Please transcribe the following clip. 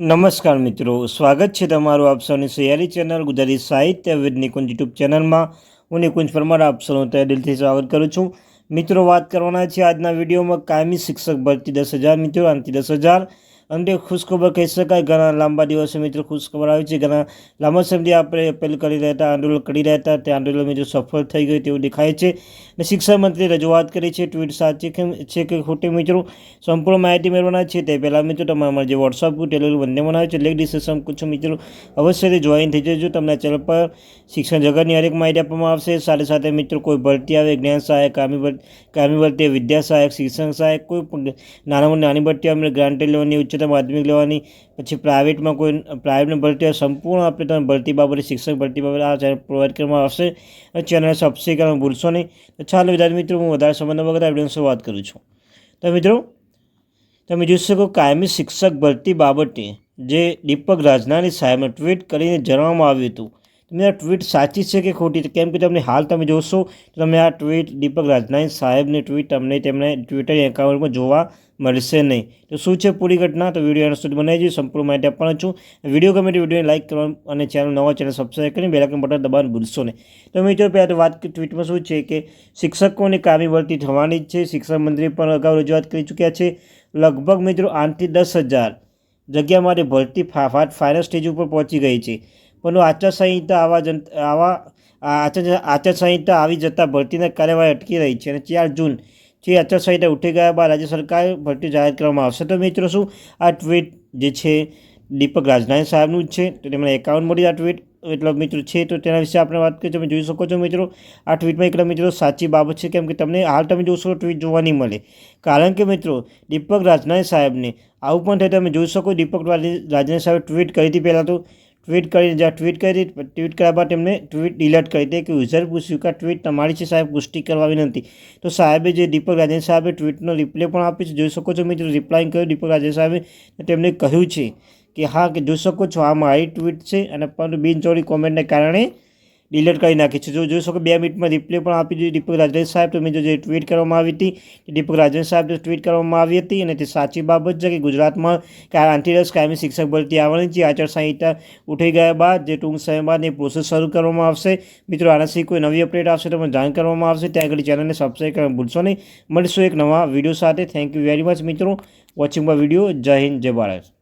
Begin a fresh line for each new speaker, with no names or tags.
નમસ્કાર મિત્રો, સ્વાગત છે તમારું આપ સૌની સૈયારી ચેનલ ગુજરાતી સાહિત્ય વિદ નિકુંજ યુટ્યુબ ચેનલમાં. હું નિકુંજ પરમાર, આપ સૌનું તહે દિલથી સ્વાગત કરું છું. મિત્રો, વાત કરવાના છે આજના વિડીયોમાં. કાયમી શિક્ષક ભરતી દસ હજાર, મિત્રો, આનાથી દસ હજાર. અને ખુશખબર કહી શકાય. ઘણા લાંબા દિવસે મિત્રો ખુશખબર આવી છે. ઘણા લાંબા સમયથી આપણે અપીલ કરી રહ્યા હતા આંદોલન કરી રહ્યા હતા તે આંદોલન મિત્રો સફળ થઈ ગયું તેવું દેખાય છે. અને શિક્ષણ મંત્રીએ રજૂઆત કરી છે. ટ્વીટ સાચી કેમ છે કે ખોટી મિત્રો? સંપૂર્ણ માહિતી મેળવવાના છે. તે પહેલાં મિત્રો તમારા જે વોટ્સઅપ ગ્રુપ ટેલિગ્રામ બંને બનાવે છે. લેક ડિસ્કશન પૂછો મિત્રો. અવશ્ય જોઈન થઈ જજો. તમને ચેનલ પર શિક્ષણ જગતની હરેક માહિતી આપવામાં આવશે. સાથે સાથે મિત્રો કોઈ ભરતી આવે, જ્ઞાન સહાયક, કામી કામી ભરતી, વિદ્યા સહાયક, શિક્ષણ સહાયક, કોઈ પણ નાનામાં નાની ભરતી આવે, ગ્રાન્ટેડ લેવાની ઉચ્ચતર માધ્યમિક લેવાની, પછી પ્રાઇવેટમાં કોઈ પ્રાઇવેટની ભરતી સંપૂર્ણ આપણે તમે ભરતી બાબતે શિક્ષક ભરતી બાબતે આ ચેનલ પ્રોવાઈડ કરવામાં આવશે. ચેનલ સબસ્ક્રાઈબ કરવાનું ભૂલશો નહીં. ચાલો વિદ્યાર્થી મિત્રો, હું વધારે સંબંધ વગર આ શરૂઆત કરું છું. તો મિત્રો, તમે જોઈ શકો કાયમી શિક્ષક ભરતી બાબતે જે દીપક રાજનાની સાહેબને ટ્વીટ કરીને જણાવવામાં આવ્યું હતું. તમને આ ટ્વીટ સાચી છે કે ખોટી કેમ કે તમને હાલ તમે જોશો, તો તમે આ ટ્વીટ દીપક રાજનાની સાહેબની ટ્વીટ તમને તેમને ટ્વિટર એકાઉન્ટમાં જોવા મળશે નહીં. તો શું છે પૂરી ઘટના? તો વીડિયો એના સુધી બનાવી જોઈએ સંપૂર્ણ માહિતી આપવાનો છું. વીડિયો ગમે તે વિડીયોને લાઇક કરવાનું અને ચેનલ નવા ચેનલ સબસ્ક્રાઈબ કરીને બેલાકન બટન દબાવવાનું ભૂલશો નહીં. તો મિત્રો, પહેલાં તો વાત ટ્વીટમાં શું છે કે શિક્ષકોની કામી વળતી થવાની જ છે. શિક્ષણ મંત્રી પણ અગાઉ રજૂઆત કરી ચૂક્યા છે. લગભગ મિત્રો, આઠથી દસ હજાર જગ્યા માટે ભરતી ફાફાટ ફાઇનલ સ્ટેજ ઉપર પહોંચી ગઈ છે. પણ આચારસંહિતા આવા જન, આવા આચાર, આચારસંહિતા આવી જતાં ભરતીની કાર્યવાહી અટકી રહી છે અને ચાર જૂન જે આચારસંહિતા ઉઠી ગયા બાદ રાજ્ય સરકાર ભરતી જાહેર કરવામાં આવશે. તો મિત્રો શું? આ ટ્વીટ જે છે, દીપક રાજનાથ સાહેબનું જ છે. તો તેમના મળી આ ટ્વીટ એટલો મિત્રો છે, તો તેના વિશે આપણે વાત કરીએ. તમે જોઈ શકો છો મિત્રો, આ ટ્વીટમાં એકલા મિત્રો સાચી બાબત છે. કેમ કે તમને હાલ તમે જોશો ટ્વીટ જોવા નહીં મળે. કારણ કે મિત્રો, દીપક રાજનાય સાહેબને આવું પણ થાય, તમે જોઈ શકો, દીપક રાજનાય સાહેબે ટ્વીટ કરી હતી પહેલાં તો. ટ્વીટ કરીને જ્યાં ટ્વીટ કરી ટ્વીટ કર્યા બાદ એમને ટ્વીટ ડિલીટ કરી હતી કે યુઝર પૂછ્યું કે ટ્વીટ તમારી છે સાહેબ, પુષ્ટિ કરવા વિનંતી. તો સાહેબે જે દીપક રાજન સાહેબે ટ્વીટનો રિપ્લે પણ આપ્યો છે, જોઈ શકો છો મિત્રો રિપ્લાય કર્યો દીપક રાજન સાહેબે તેમણે કહ્યું છે કે હા, કે જોઈ શકો છો, આ મારી ટ્વીટ છે અને પરંતુ બિનચોરી કોમેન્ટને કારણે ડિલીટ કરી નાખી છે. જો જોઈ શકો બે મિનિટમાં રિપ્લે પણ આપી દીધી. દીપક રાજન સાહેબ તમે જે ટ્વીટ કરવામાં આવી હતી દીપક રાજન સાહેબ ટ્વીટ કરવામાં આવી હતી, અને તે સાચી બાબત છે કે ગુજરાતમાં આંતરરાષ્ટ્રીય કાયમી શિક્ષક ભરતી આવવાની છે. આચારસંહિતા ઉઠી ગયા બાદ જે ટૂંક સમય બાદ એ પ્રોસેસ શરૂ કરવામાં આવશે. મિત્રો આનાથી કોઈ નવી અપડેટ આવશે તો પણ જાણ કરવામાં આવશે. ત્યાં આગળ ચેનલને સબસ્ક્રાઈબ કરવાનું ભૂલશો નહીં. મળીશું એક નવા વીડિયો સાથે. થેન્ક યુ વેરી મચ મિત્રો. વોચિંગ માય વીડિયો જય હિન્દ જય ભારત